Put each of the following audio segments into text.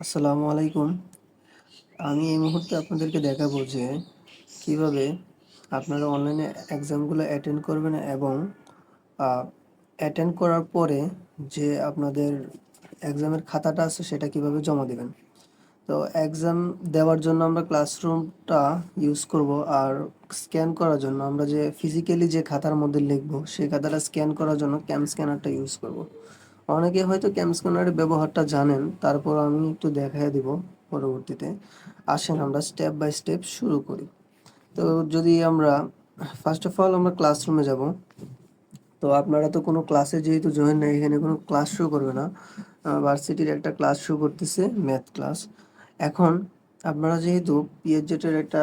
আসসালামু আলাইকুম। আমি এই মুহূর্তে আপনাদেরকে দেখাবো যে কীভাবে আপনারা অনলাইনে এক্সামগুলো অ্যাটেন্ড করবেন এবং অ্যাটেন্ড করার পরে যে আপনাদের এক্সামের খাতাটা আছে সেটা কীভাবে জমা দেবেন। তো এক্সাম দেওয়ার জন্য আমরা ক্লাসরুমটা ইউজ করব আর স্ক্যান করার জন্য আমরা যে ফিজিক্যালি যে খাতার মধ্যে লিখব, সেই খাতাটা স্ক্যান করার জন্য ক্যাম স্ক্যানারটা ইউজ করব। অনেকে হয়তো ক্যাম স্ক্যানারের ব্যবহারটা জানেন, তারপর আমি একটু দেখাই দিব পরবর্তীতে। আসেন আমরা স্টেপ বাই স্টেপ শুরু করি। তো যদি আমরা ফার্স্ট অফ অল আমরা ক্লাসরুমে যাব। তো আপনারা তো কোনো ক্লাসে যেহেতু জয়েন নেই, এখানে কোনো ক্লাস শো করবে না। ভার্সিটির একটা ক্লাস শো করতেছে ম্যাথ ক্লাস এখন আপনারা যেহেতু পিএইচজেটের একটা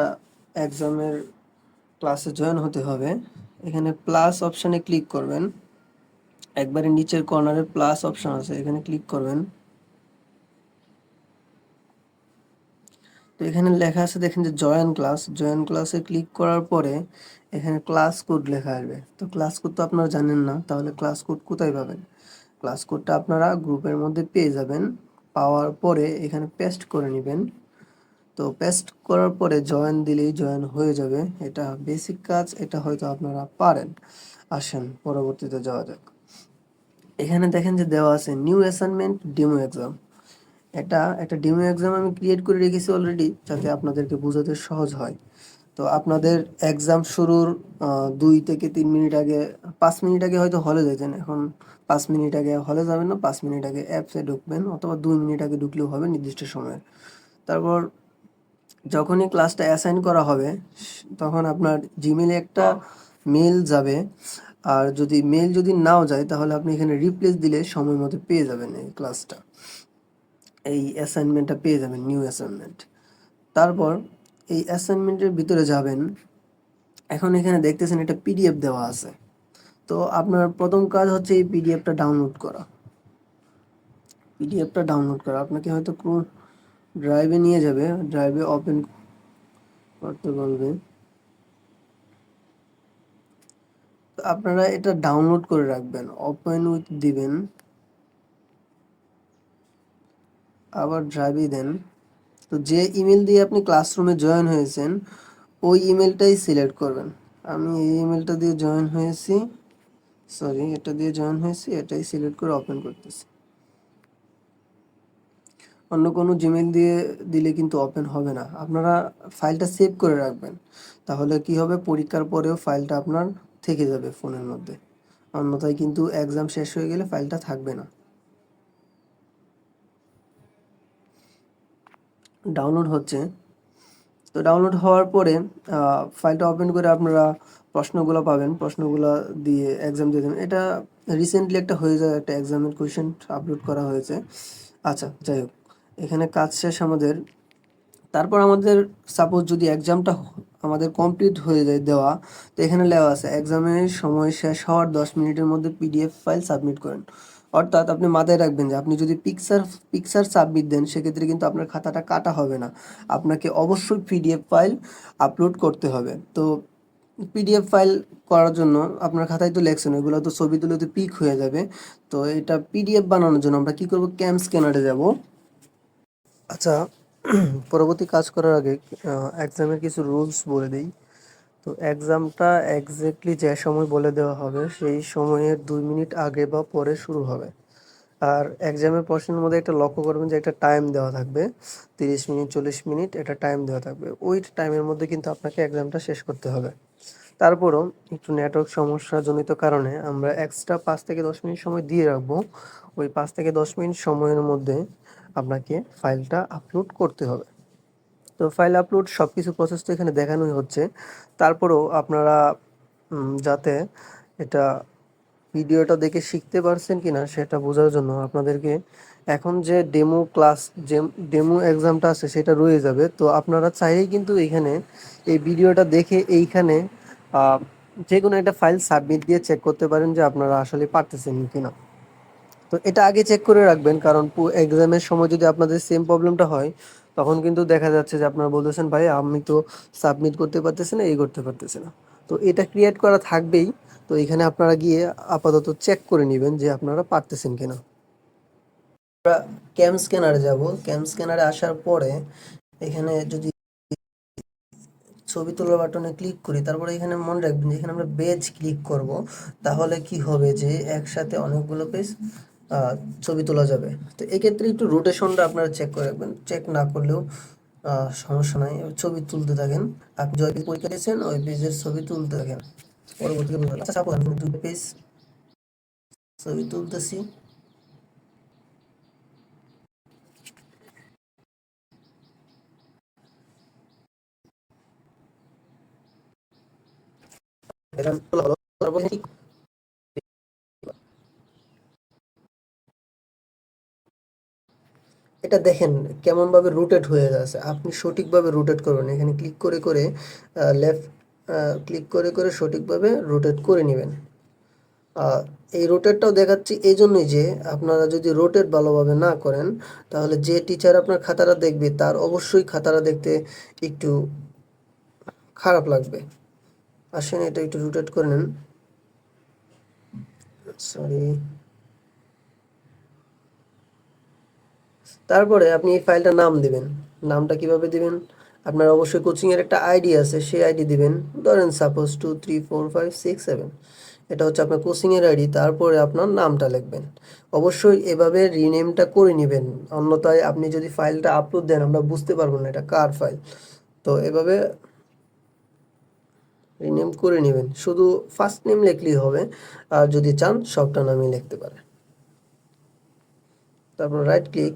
এক্সামের ক্লাসে জয়েন হতে হবে, এখানে প্লাস অপশানে ক্লিক করবেন। একবারে নিচের কর্নারে প্লাস অপশন আছে, এখানে ক্লিক করবেন। তো এখানে লেখা আছে, দেখেন যে জয়েন ক্লাস জয়েন ক্লাসে ক্লিক করার পরে এখানে ক্লাস কোড লেখা আসবে। তো ক্লাস কোড তো আপনারা জানেন না, তাহলে ক্লাস কোড কোথায় পাবেন? ক্লাস কোডটা আপনারা গ্রুপের মধ্যে পেয়ে যাবেন, পাওয়ার পরে এখানে পেস্ট করে নেবেন। তো পেস্ট করার পরে জয়েন দিলেই জয়েন হয়ে যাবে, এটা বেসিক কাজ, এটা হয়তো আপনারা পারেন। আসেন, পরবর্তীতে যাওয়া যাক। এখানে দেখেন যে দেওয়া আছে নিউ অ্যাসাইনমেন্ট ডেমো এক্সাম এটা, একটা ডেমো এক্সাম আমি ক্রিয়েট করে রেখেছি অলরেডি যাতে আপনাদেরকে বোঝাতে সহজ হয়। তো আপনাদের এক্সাম শুরুর দুই থেকে তিন মিনিট আগে, পাঁচ মিনিট আগে হয়তো হলে যেতেন এখন পাঁচ মিনিট আগে হলে যাবেন না, পাঁচ মিনিট আগে অ্যাপসে ঢুকবেন, অথবা দুই মিনিট আগে ঢুকলেও হবে নির্দিষ্ট সময়ে তারপর যখনই ক্লাসটা অ্যাসাইন করা হবে, তখন আপনার জিমেলে একটা মেল যাবে। আর যদি মেল যদি নাও যায়, তাহলে আপনি এখানে রিপ্লেস দিলে সময় মতো পেয়ে যাবেন এই ক্লাসটা এই অ্যাসাইনমেন্টটা পেয়ে যাবেন নিউ অ্যাসাইনমেন্ট তারপর এই অ্যাসাইনমেন্টের ভিতরে যাবেন। এখন এখানে দেখতেছেন এটা পিডিএফ দেওয়া আছে। তো আপনার প্রথম কাজ হচ্ছে এই পিডিএফটা ডাউনলোড করা। পিডিএফটা ডাউনলোড করা। আপনাকে হয়তো কোন ড্রাইভে নিয়ে যাবে। ড্রাইভে ওপেন করতে বলবে। আপনারা এটা ডাউনলোড করে রাখবেন ওপেন উইথ দিবেন, আবার ড্রাইভে দেন। তো যে ইমেল দিয়ে আপনি ক্লাসরুমে জয়েন হয়েছেন, ওই ইমেলটাই সিলেক্ট করবেন। আমি এই ইমেলটা দিয়ে জয়েন হয়েছি সরি এটা দিয়ে জয়েন হয়েছি, এটাই সিলেক্ট করে ওপেন করতেছি। অন্য কোনো জিমেল দিয়ে দিলে কিন্তু ওপেন হবে না। আপনারা ফাইলটা সেভ করে রাখবেন। তাহলে কি হবে? পরীক্ষার পরেও ফাইলটা আপনার থেকে যাবে ফোনের মধ্যে। অন্যথায় কিন্তু এক্সাম শেষ হয়ে গেলে ফাইলটা থাকবে না। ডাউনলোড হচ্ছে। তো ডাউনলোড হওয়ার পরে ফাইলটা ওপেন করে আপনারা প্রশ্নগুলো পাবেন। প্রশ্নগুলো দিয়ে এক্সাম দিয়ে দেবেন। এটা রিসেন্টলি একটা হয়ে যায়, একটা এক্সামের কোয়েশ্চেন আপলোড করা হয়েছে। আচ্ছা যাই হোক। এখানে কাজ শেষ আমাদের। তারপর আমাদের সাপোজ যদি এক্সামটা আমাদের কমপ্লিট হয়ে যায় দেওয়া। তো এখানে লেওয়া আছে এক্সামের সময় শেষ হওয়ার দশ মিনিটের মধ্যে পিডিএফ ফাইল সাবমিট করেন। অর্থাৎ আপনি মাথায় রাখবেন যে আপনি যদি পিকচার পিকচার সাবমিট দেন, সেক্ষেত্রে কিন্তু আপনার খাতাটা কাটা হবে না। আপনাকে অবশ্যই পিডিএফ ফাইল আপলোড করতে হবে। তো পিডিএফ ফাইল করার জন্য আপনার খাতায় তো লেখছেন, ওইগুলো তো ছবি তুলে তো পিক হয়ে যাবে। তো এটা পিডিএফ বানানোর জন্য আমরা কি করব? ক্যাম্প স্ক্যানারে যাব। আচ্ছা পরবর্তী কাজ করার আগে এক্সামের কিছু রুলস বলে দিই। তো এক্সামটা একজ্যাক্টলি যে সময় বলে দেওয়া হবে, সেই সময়ের দুই মিনিট আগে বা পরে শুরু হবে। আর এক্সামের প্রশ্নের মধ্যে একটা লক্ষ্য করবেন যে একটা টাইম দেওয়া থাকবে। তিরিশ মিনিট, চল্লিশ মিনিট একটা টাইম দেওয়া থাকবে। ওই টাইমের মধ্যে কিন্তু আপনাকে এক্সামটা শেষ করতে হবে। তারপরও একটু নেটওয়ার্ক সমস্যাজনিত কারণে আমরা এক্সট্রা পাঁচ থেকে দশ মিনিট সময় দিয়ে রাখব। ওই পাঁচ থেকে দশ মিনিট সময়ের মধ্যে আপনাকে ফাইলটা আপলোড করতে হবে। তো ফাইল আপলোড সব কিছু প্রসেস তো এখানে দেখানোই হচ্ছে। তারপরেও আপনারা যাতে এটা ভিডিওটা দেখে শিখতে পারছেন কি না সেটা বোঝার জন্য আপনাদেরকে এখন যে ডেমো ক্লাস ডেমো এক্সামটা আছে সেটা রয়ে যাবে। তো আপনারা চাইলেই কিন্তু এইখানে এই ভিডিওটা দেখে এইখানে যে কোনো একটা ফাইল সাবমিট দিয়ে চেক করতে পারেন যে আপনারা আসলে পারতেছেন কিনা। তো এটা আগে চেক করে রাখবেন, কারণ এক্সামের সময় যদি আপনাদের সেম প্রবলেমটা হয়, তখন কিন্তু দেখা যাচ্ছে যে আপনারা বলতেছেন, ভাই, আমি তো সাবমিট করতে পারতেছি না, এই করতে পারতেছি না। তো এটা ক্রিয়েট করা থাকবেই। তো এখানে আপনারা গিয়ে আপাতত চেক করে নেবেন যে আপনারা পারতেছেন কিনা। আমরা ক্যাম স্ক্যানারে যাব। ক্যাম স্ক্যানারে আসার পরে এখানে যদি ছবি তোলার বাটনে ক্লিক করি, তারপরে এখানে মনে রাখবেন যে এখানে আমরা বেজ ক্লিক করব। তাহলে কি হবে যে একসাথে অনেকগুলো পেজ ছবি তোলা যাবে। তো এক্ষেত্রে একটু রোটেশনটা আপনারা চেক করে রাখবেন। চেক না করলেও সমস্যা নাই। ছবি তুলতে থাকেন। আপনি যে পেজ পরীক্ষা দিয়েছেন, ওই পেজের ছবি তুলতে থাকেন। পারবেন। আচ্ছা সাপোজ আমি দুটো পেজ ছবি তুলতেছি। এটা তোলা হলো তারপরে ঠিক এটা দেখেন কেমন ভাবে রোটেট হয়ে যাচ্ছে। আপনি সঠিকভাবে রোটেট করবেন। এখানে ক্লিক করে করে লেফট ক্লিক করে করে সঠিকভাবে রোটেট করে নেবেন। এই রোটেটটাও দেখাচ্ছি এই জন্যই যে আপনারা যদি রোটেট ভালোভাবে না করেন, তাহলে যে টিচার আপনার খাতাটা দেখবে, তার অবশ্যই খাতাটা দেখতে একটু খারাপ লাগবে। আসেন এটা একটু রোটেট করে নেন। সরি তারপরে আপনি এই ফাইলটার নাম দিবেন। নামটা কীভাবে দিবেন? আপনার অবশ্যই কোচিং এর একটা আইডি আছে, সেই আইডি দিবেন। ধরেন suppose two three four five six seven এটা হচ্ছে আপনার কোচিং এর আইডি তারপরে আপনার নামটা লিখবেন। অবশ্যই এভাবে রিনেমটা করে নেবেন। অন্যথায় আপনি যদি ফাইলটা আপলোড দেন, আমরা বুঝতে পারব না এটা কার ফাইল। তো এভাবে রিনেম করে নেবেন। শুধু ফার্স্ট নেম লিখলেই হবে। আর যদি চান, সবটা নামই লিখতে পারেন। তারপর রাইট ক্লিক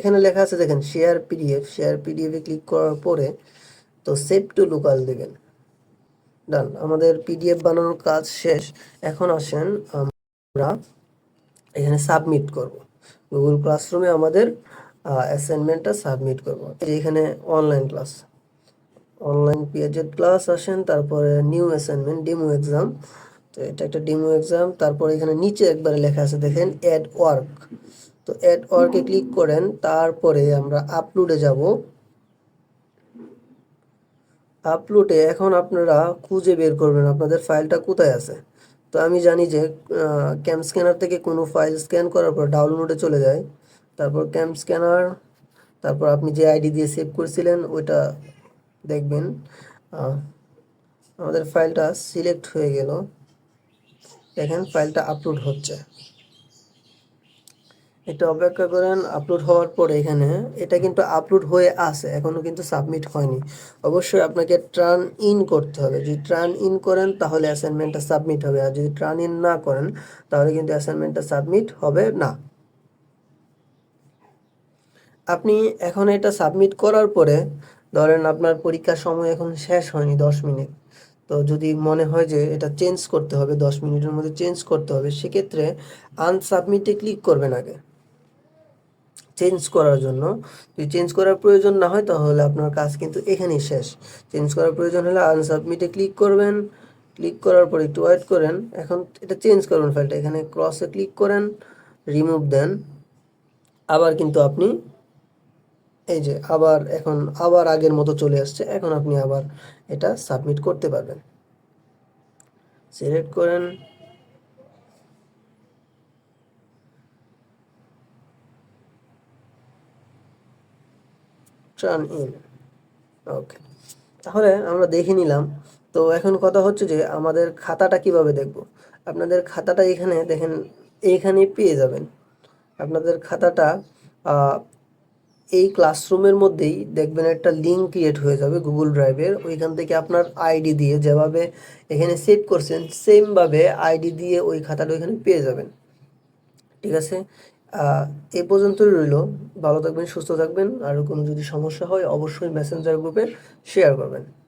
এখানে লেখা আছে, দেখেন share PDF share PDF click করার পরে তো সেভ টু লোকাল দিবেন। ডান আমাদের পিডিএফ বানানোর কাজ শেষ। এখন আসেন আমরা এখানে সাবমিট করব। গুগল ক্লাসরুমে আমাদের অ্যাসাইনমেন্টটা সাবমিট করব। এখানে online class online PAZ class আসেন, তারপরে নিউ অ্যাসাইনমেন্ট ডেমো এক্সাম তো এটা একটা ডেমো এক্সাম তারপরে এখানে নিচে একবারে লেখা আছে, দেখেন অ্যাড ওয়ার্ক তো অ্যাড ওয়ার্কে ক্লিক করেন, তারপরে আমরা আপলোডে যাব। আপলোডে এখন আপনারা খুঁজে বের করবেন আপনাদের ফাইলটা কোথায় আছে। তো আমি জানি যে ক্যাম্প স্ক্যানার থেকে কোনো ফাইল স্ক্যান করার পর ডাউনলোডে চলে যায়। তারপর ক্যাম্প স্ক্যানার তারপর আপনি যে আইডি দিয়ে সেভ করেছিলেন, ওইটা দেখবেন। আমাদের ফাইলটা সিলেক্ট হয়ে গেল। দেখেন ফাইলটা আপলোড হচ্ছে। একটু অপেক্ষা করেন আপলোড হওয়ার পরে এখানে। এটা কিন্তু আপলোড হয়ে আছে, এখনও কিন্তু সাবমিট হয়নি। অবশ্যই আপনাকে ট্রান ইন করতে হবে। যদি ট্রান ইন করেন, তাহলে অ্যাসাইনমেন্টটা সাবমিট হবে। আর যদি ট্রান ইন না করেন, তাহলে কিন্তু অ্যাসাইনমেন্টটা সাবমিট হবে না। আপনি এখন এটা সাবমিট করার পরে, ধরেন আপনার পরীক্ষার সময় এখন শেষ হয়নি দশ মিনিট। তো যদি মনে হয় যে এটা চেঞ্জ করতে হবে, দশ মিনিটের মধ্যে চেঞ্জ করতে হবে, সেক্ষেত্রে আনসাবমিটে ক্লিক করবেন আগে। চেঞ্জ করার জন্য। যদি চেঞ্জ করার প্রয়োজন না হয়, তাহলে আপনার কাজ কিন্তু এখানেই শেষ। চেঞ্জ করার প্রয়োজন হলে আনসাবমিটে ক্লিক করবেন। ক্লিক করার পর একটু ওয়েট করেন। এখন এটা চেঞ্জ করবেন ফাইলটা এখানে ক্রসে ক্লিক করেন রিমুভ দেন। আবার কিন্তু আপনি এই যে আবার এখন আবার আগের মতো চলে আসছে। এখন আপনি আবার এটা সাবমিট করতে পারবেন। সিলেক্ট করেন। ট্রান ইন ওকে তাহলে আমরা দেখে নিলাম। তো এখন কথা হচ্ছে যে আমাদের খাতাটা কীভাবে দেখব? আপনাদের খাতাটা এখানে দেখেন এইখানে পেয়ে যাবেন। আপনাদের খাতাটা এই ক্লাসরুমের মধ্যেই দেখবেন একটা লিঙ্ক ক্রিয়েট হয়ে যাবে গুগল ড্রাইভের ওইখান থেকে আপনার আইডি দিয়ে যেভাবে এখানে সেভ করছেন সেমভাবে আইডি দিয়ে ওই খাতাটা ওইখানে পেয়ে যাবেন। ঠিক আছে? এ পর্যন্তই রইল। ভালো থাকবেন, সুস্থ থাকবেন। আর কোনো যদি সমস্যা হয়, অবশ্যই মেসেঞ্জার গ্রুপে শেয়ার করবেন।